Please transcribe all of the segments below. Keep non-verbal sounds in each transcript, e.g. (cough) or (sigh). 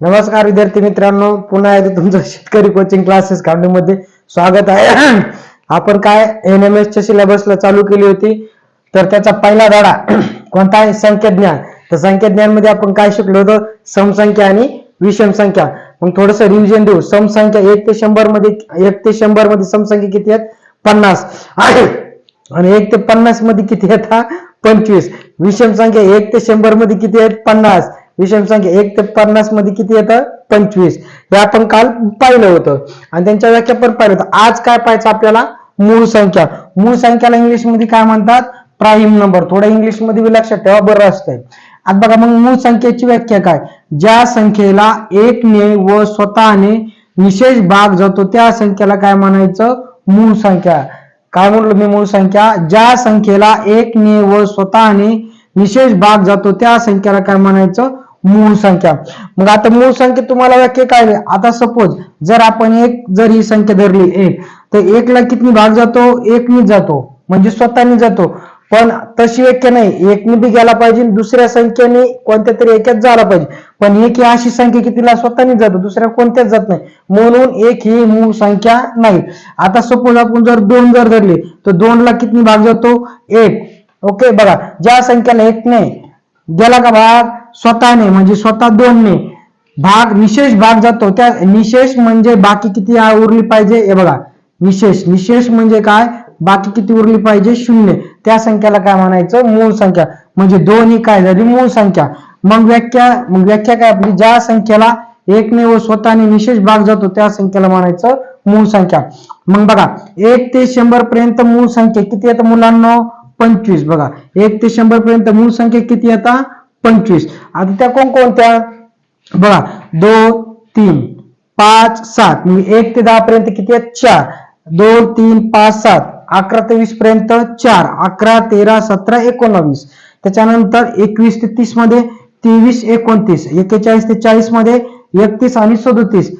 नमस्कार विद्यार्थी मित्रांनो. पुन्हा एकदा तुमचं शेतकरी कोचिंग क्लासेस मध्ये स्वागत आहे. आपण काय एन एम एसच्या सिलेबसला चालू केली होती तर त्याचा पहिला धडा (clears throat) कोणता आहे संख्याज्ञान तर संख्याज्ञानमध्ये आपण काय शिकलो होतो? समसंख्या आणि विषम संख्या मग थोडस रिव्हिजन देऊ. समसंख्या एक ते शंभरमध्ये एक ते शंभरमध्ये समसंख्या किती आहेत? पन्नास आणि एक ते पन्नासमध्ये किती येतात पंचवीस. विषम संख्या एक ते शंभरमध्ये किती आहेत? पन्नास. विषम संख्या एक ते पन्नासमध्ये किती येतं? पंचवीस. हे आपण काल पाहिलं होतं. आणि त्यांच्या व्याख्या पण पाहिलं होतं आज काय पाहायचं आपल्याला? मूळ संख्या. मूळ संख्याला इंग्लिशमध्ये काय म्हणतात? Prime number. थोडं इंग्लिशमध्ये बी लक्षात ठेवा बरं असतंय. आता बघा मग मूळ संख्येची व्याख्या काय? ज्या संख्येला एकने व स्वतःने विशेष भाग जातो त्या संख्येला काय म्हणायचं? मूळ संख्या. काय म्हणलं मी मूळ संख्या? ज्या संख्येला एकने व स्वतःने विशेष भाग जातो त्या संख्येला काय म्हणायचं? मूळ संख्या. मग आता मूळ संख्या तुम्हाला व्याख्या काय आता सपोज जर आपण एक जर ही संख्या धरली एक तर एकला किती भाग जातो? एकनी जातो. म्हणजे स्वतःने जातो. पण तशी व्याख्या नाही. एकने बी गेला पाहिजे दुसऱ्या संख्येने कोणत्या तरी एकाच झाला पाहिजे. पण एक ही अशी संख्या कितीला स्वतःने जातो दुसऱ्या कोणत्याच जात नाही. म्हणून एक ही मूळ संख्या नाही. आता सपोज आपण जर दोन जर धरले तर दोनला किती भाग जातो? एक. ओके बघा ज्या संख्येला एक गेला का भाग? स्वतःने म्हणजे स्वतः दोनने भाग निशेष भाग जातो. त्या निशेष म्हणजे बाकी किती उरली पाहिजे. हे बघा निशेष. निशेष म्हणजे काय? बाकी किती उरली पाहिजे? शून्य. त्या संख्याला काय म्हणायचं? मूळ संख्या. म्हणजे दोन ही काय झाली? मूळ संख्या. मग व्याख्या मग व्याख्या काय आपली? ज्या संख्येला एकने व स्वतःने निशेष भाग जातो त्या संख्येला म्हणायचं मूळ संख्या. मग बघा एक ते शंभर पर्यंत मूळ संख्या किती येतं मुलांना? पंचवीस. बघा एक ते शंभर पर्यंत मूळ संख्या किती आता? पंचवीस. आता त्या कोणकोणत्या बघा दोन तीन पाच सात. म्हणजे एक ते दहा पर्यंत किती आहेत? चार. दोन तीन पाच सात. अकरा ते वीस पर्यंत चार. अकरा तेरा सतरा एकोणावीस. त्याच्यानंतर एकवीस ते तीसमध्ये तेवीस एकोणतीस. एकेचाळीस ते चाळीसमध्ये एकतीस आणि सदोतीस.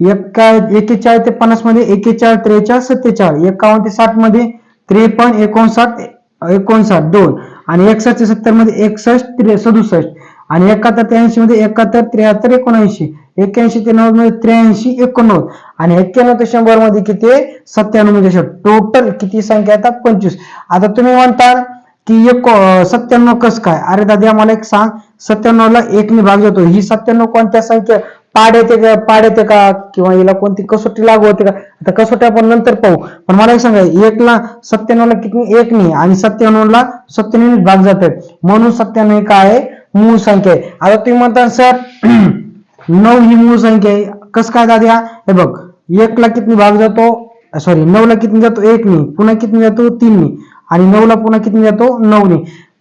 एकेचाळीस ते पन्नासमध्ये एकेचाळीस त्रेचाळीस सत्तेचाळीस. एकावन्न ते साठमध्ये त्रेपन्न एकोणसाठ एकोणसाठ दोन. आणि एकसष्ट ते सत्तरमध्ये एकसष्ट सदुसष्ट. आणि एकाहत्तर त्र्याऐंशी मध्ये एकाहत्तर त्र्याहत्तर एकोणऐंशी. एक्याऐंशी ते नव्वदमध्ये त्र्याऐंशी एकोणनव्वद. आणि एक्क्याण्णव ते शंभरमध्ये किती? सत्त्याण्णव म्हणजे टोटल किती संख्या येतात पंचवीस. आता तुम्ही म्हणताल की एक सत्त्याण्णव कस काय? अरे दादा मला एक सांग. सत्त्याण्णव ला एकने भाग जातो ही सत्त्याण्णव कोणत्या संख्या पाड येते का पाड येते का किंवा हिला कोणती कसोटी लागू होते का? आता कसोटी आपण नंतर पाहू. पण मला एक सांगा एकला सत्यानवला किती एक नाही. आणि सत्यानवला सत्यानवीन सत्त्याण्णव भाग जाते. म्हणून सत्त्याण्णव काय आहे? मूळ संख्या आहे. आता तुम्ही म्हणता सर (clears throat) नऊ ही मूळ संख्या आहे. कस काय दाद्या हे बघ एकला किती भाग जातो? सॉरी नऊ ला किती जातो? एक नाही. पुन्हा किती जातो? तीन आणि नऊ ला पुन्हा किती जातो? नऊ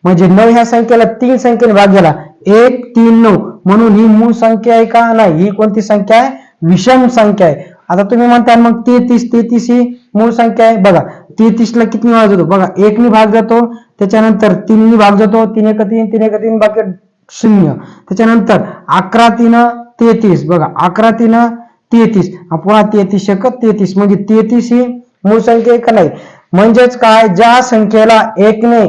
म्हणजे नऊ ह्या संख्येला तीन संख्येने भाग गेला एक तीन नऊ. म्हणून ही मूळ संख्या आहे का? नाही. ही कोणती संख्या आहे? विषम संख्या आहे. आता तुम्ही म्हणता मग तेहतीस तेहतीस ही मूळ संख्या आहे. बघा तेहतीस ला किती भाग जातो बघा एकनी भाग जातो त्याच्यानंतर तीननी भाग जातो तीन एक तीन तीन एक तीन बाकी शून्य. त्याच्यानंतर अकरा तीन तेहतीस. बघा अकरा तीन तेहतीस. पुन्हा तेहतीस एक तेहतीस. म्हणजे तेहतीस ही मूळ संख्या आहे का नाही? म्हणजेच काय? ज्या संख्येला एकने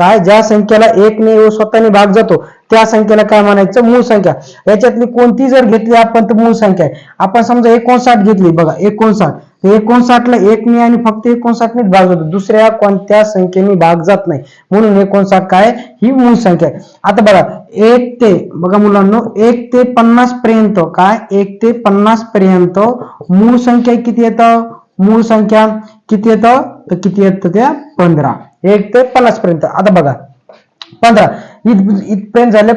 काय ज्या संख्येला एकने व स्वतःने भाग जातो त्या संख्येला काय म्हणायचं? मूळ संख्या. याच्यातली कोणती जर घेतली आपण तर मूळ संख्या आहे. आपण समजा एकोणसाठ घेतली बघा एकोणसाठ. एकोणसाठला एक ने आणि फक्त एकोणसाठनेच भाग जातो. दुसऱ्या कोणत्या संख्येने भाग जात नाही. म्हणून एकोणसाठ काय ही मूळ संख्या आहे. आता बघा एक ते बघा मुलांना एक ते पन्नास पर्यंत काय? एक ते पन्नास पर्यंत मूळ संख्या किती येतं? मूळ संख्या किती येतं? तर किती येतं त्या? पंधरा. एक ते पन्नास पर्यंत. आता बघा. पंधरा. इथ इथपर्यंत झाले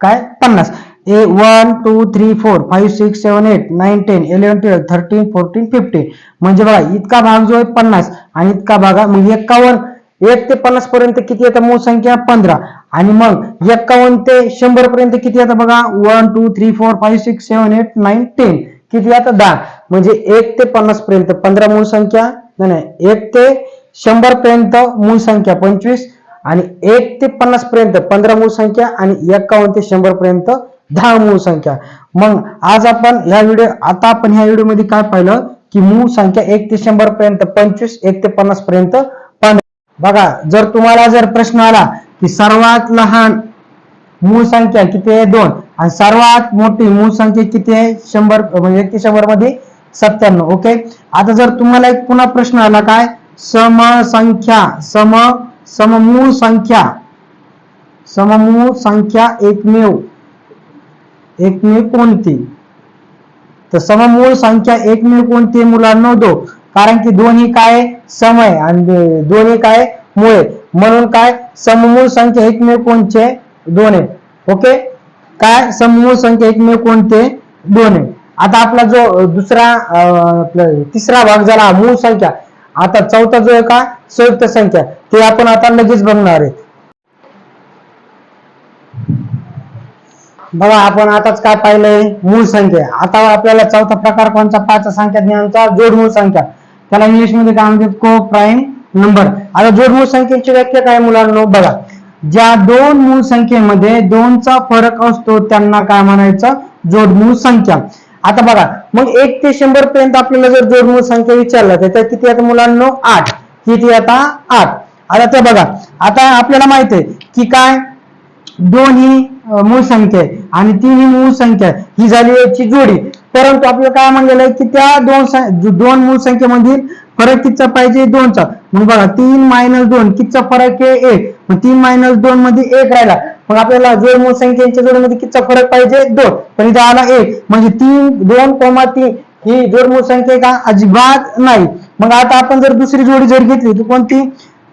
काय? पन्नास. ए one two three four five six seven eight nine ten eleven twelve thirteen fourteen fifteen. म्हणजे बघा इतका भाग जो आहे पन्नास आणि इतका भागा म्हणजे एक्कावन्न एक ते पन्नास पर्यंत किती येतं? मूळ संख्या पंधरा. आणि मग एक्कावन्न ते शंभर पर्यंत किती येतं बघा? One two three four five six seven eight nine ten. किती येतं? दहा. म्हणजे एक ते पन्नास पर्यंत. पंधरा मूळ संख्या? नाही नाही. एक ते शंभर पर्यंत मूळ संख्या पंचवीस आणि एक ते पन्नास पर्यंत पंधरा मूळ संख्या आणि एकावन्न ते शंभर पर्यंत दहा मूळ संख्या. मग आज आपण ह्या व्हिडिओ आता आपण ह्या व्हिडिओमध्ये काय पाहिलं? की मूळ संख्या एक ते शंभर पर्यंत पंचवीस एक ते पन्नास पर्यंत बघा जर तुम्हाला जर प्रश्न आला की सर्वात लहान मूळ संख्या किती आहे? दोन. आणि सर्वात मोठी मूळ संख्या किती आहे? शंभर म्हणजे एक ते शंभरमध्ये सत्त्याण्णव. ओके? आता जर तुम्हाला एक पुन्हा प्रश्न आला काय? समसंख्या सम सममूळ संख्या. सममूळ संख्या एकमेव. एकमेव कोणती? तर सममूळ संख्या एकमेव कोणती मुलांना? दो कारण की दोन्ही काय? समय आणि दोन्ही काय? मुळे म्हणून काय? सममूळ संख्या एकमेव कोणचे दोन आहे. ओके? काय? सममूळ संख्या एकमेव कोणते दोन आहे. आता आपला जो दुसरा अं, तिसरा भाग झाला मूळ संख्या. आता चौथा जो आहे का? संयुक्त संख्या. ते आपण आता लगेच बघणार आहे. बघा आपण आताच काय पाहिलंय? मूळ संख्या. आता आपल्याला चौथा प्रकार कोणता? पाच संख्या ज्ञानचा जोडमूळ संख्या. त्याला इंग्लिशमध्ये काय म्हणतात? को प्राईम नंबर आता जोडमूळ संख्येची व्याख्या काय मुलांना? बघा. ज्या दोन मूळ संख्येमध्ये दोनचा फरक असतो त्यांना काय म्हणायचं? जोडमूळ संख्या. आता बघा मग एक ते शंभर पर्यंत आपल्याला जर जोडमूळ संख्या विचारला तर त्या किती आता मुलांना आठ. किती आता आठ. आता ते बघा आता आपल्याला माहीत आहे की काय? दोन ही मूळ संख्या आहे आणि तीन ही मूळ संख्या आहे. ही झाली याची जोडी. परंतु आपल्याला काय म्हणलेलं आहे की त्या दोन दोन मूळ संख्येमधील फरक कितचा पाहिजे? दोनचा. मग बघा तीन मायनस दोन कितचा फरक आहे? एक. मग तीन मायनस दोन मध्ये एक राहिला. मग आपल्याला जोड मूळ संख्येच्या जोडमध्ये कितचा फरक पाहिजे? दोन. पण इथे आला एक. म्हणजे तीन दोन कोमा तीन ही जोडमूळ संख्या का अजिबात नाही. मग आता आपण जर दुसरी जोडी जर घेतली तर कोणती?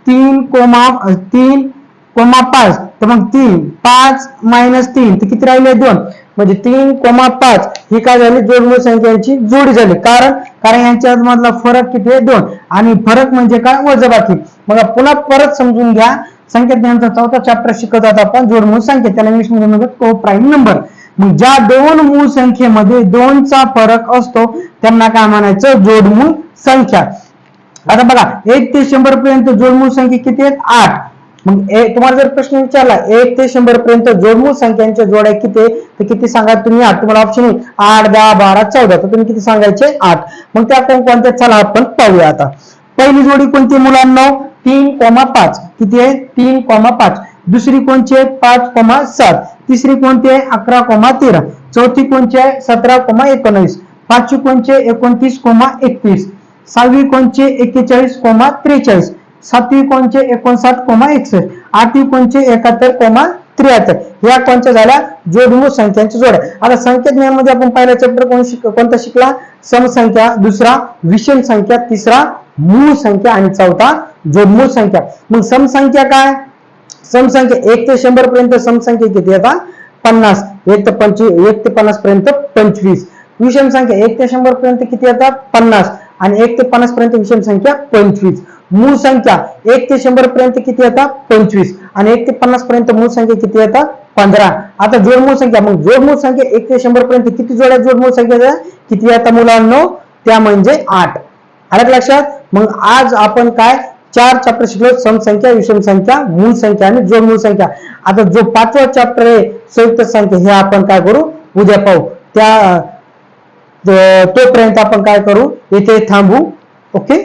तीन कोमा तीन कोमा पाच. तर मग तीन पाच मायनस तीन. तर किती राहिले? दोन. म्हणजे तीन कोमा पाच ही काय झाली? जोडमूळ संख्यांची जोडी झाली. कारण? कारण यांच्या मधला फरक किती आहे? दोन. आणि फरक म्हणजे काय? वजबाकी. मग पुन्हा परत समजून घ्या. संख्याज्ञानचा चौथा चॅप्टर शिकत आहोत आपण. जोडमूळ संख्या. त्याला इंग्लिशमध्ये म्हणतात को प्राईम नंबर मग ज्या दोन मूळ संख्येमध्ये दोनचा फरक असतो त्यांना काय म्हणायचं? जोडमूळ संख्या. आता बघा एक ते शंभर पर्यंत जोडमूळ संख्या किती आहेत? आठ. मग ए- तुम्हाला जर प्रश्न विचारला एक ते शंभर पर्यंत जोडमूळ संख्यांच्या जोड्या किती तर किती सांगा तुम्ही? आठ. तुम्हाला ऑप्शन येईल आठ दहा बारा चौदा. तर तुम्ही किती सांगायचे? आठ. मग त्या कोणकोणत्या चला आपण पाहूया आता. पहिली जोडी कोणती मुलांना? तीन कोमा पाच. किती आहे? तीन कोमा पाच. दुसरी कोणची आहे? पाच कोमा सात. तिसरी कोणती आहे? अकरा कोमा तेरा. चौथी कोणची आहे? सतरा कोमा एकोणवीस. पाचवी कोणची आहे? एकोणतीस कोमा एकवीस. सहावी कोणची एक्केचाळीस कोमा त्रेचाळीस. सातवी कोणचे? एकोणसाठ कोमा एकसष्ट. आठवी कोणचे? एकाहत्तर कोमा त्र्याहत्तर. या कोणत्या झाल्या? जोडमूळ संख्यांच्या जोड्या. आता संख्या ज्ञानमध्ये आपण पहिला चॅप्टर कोण शिक कोणता शिकला? समसंख्या. दुसरा विषम संख्या. तिसरा मूळ संख्या. आणि चौथा जोडमूळ संख्या. मग समसंख्या काय? समसंख्या एक ते शंभर पर्यंत समसंख्या किती? येतात पन्नास. एक ते पंचवीस एक ते पन्नास पर्यंत पंचवीस. विषम संख्या एक ते शंभर पर्यंत किती येतात? पन्नास. आणि एक ते पन्नास पर्यंत विषम संख्या पंचवीस. मूळ संख्या एक ते शंभर पर्यंत किती येतात पंचवीस. आणि एक ते पन्नास पर्यंत मूळ संख्या किती येतात पंधरा. आता जोडमूळ संख्या मग जोडमूळ संख्या एक ते शंभर पर्यंत किती जोड्या जोडमूळ संख्या किती येतात मुलांनो? त्या म्हणजे आठ. आलं लक्षात? मग आज आपण काय? चार चॅप्टर शिकलो समसंख्या विषम संख्या मूळ संख्या आणि जोडमूळ संख्या. आता जो पाचवा चॅप्टर आहे संयुक्त संख्या हे आपण काय करू? उद्या पाहू. त्या तोपर्यंत आपण काय करू? इथे थांबू. ओके?